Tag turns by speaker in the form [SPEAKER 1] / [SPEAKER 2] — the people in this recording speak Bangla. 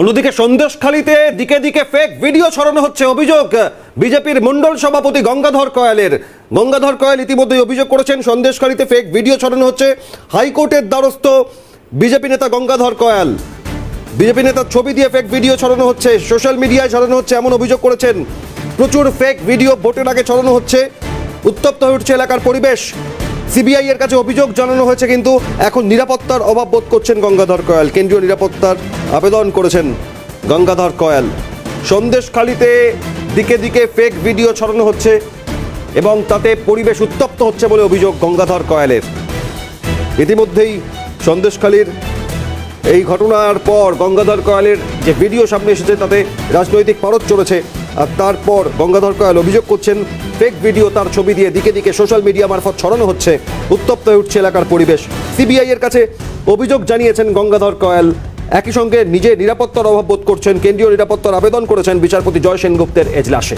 [SPEAKER 1] অন্যদিকে সন্দেশখালীতে দিকে দিকে ফেক ভিডিও ছড়ানো হচ্ছে অভিযোগ। বিজেপির মন্ডল সভাপতি গঙ্গাধর কয়ালের। গঙ্গাধর কয়াল ইতিমধ্যেই অভিযোগ করেছেন, সন্দেশখালীতে ফেক ভিডিও ছড়ানো হচ্ছে। হাইকোর্টের দ্বারস্থ বিজেপি নেতা গঙ্গাধর কয়াল। বিজেপি নেতার ছবি দিয়ে ফেক ভিডিও ছড়ানো হচ্ছে সোশ্যাল মিডিয়ায় ছড়ানো হচ্ছে, এমন অভিযোগ করেছেন। প্রচুর ফেক ভিডিও ভোটের আগে ছড়ানো হচ্ছে। উত্তপ্ত হয়ে উঠছে এলাকার পরিবেশ। সিবিআই এর কাছে অভিযোগ জানানো হয়েছে, কিন্তু এখন নিরাপত্তার অভাব বোধ করছেন গঙ্গাধর কয়াল। কেন্দ্রীয় নিরাপত্তার আবেদন করেছেন গঙ্গাধর কয়াল। সন্দেশখালিতে দিকে দিকে ফেক ভিডিও ছড়ানো হচ্ছে এবং তাতে পরিবেশ উত্তপ্ত হচ্ছে বলে অভিযোগ গঙ্গাধর কয়ালের। ইতিমধ্যেই সন্দেশখালীর এই ঘটনার পর গঙ্গাধর কয়ালের যে ভিডিও সামনে এসেছে, তাতে রাজনৈতিক পারদ চলেছে তারপর গঙ্গাধর কয়াল অভিযোগ করছেন ফেক ভিডিও তার ছবি দিয়ে দিকে দিকে সোশ্যাল মিডিয়া মারফত ছড়ানো হচ্ছে। উত্তপ্ত হয়ে উঠছে এলাকার পরিবেশ। সিবিআই এর কাছে অভিযোগ জানিয়েছেন গঙ্গাধর কয়াল। একই সঙ্গে নিজে নিরাপত্তার অভাব বোধ করছেন। কেন্দ্রীয় নিরাপত্তার আবেদন করেছেন বিচারপতি জয় সেনগুপ্তের এজলাসে।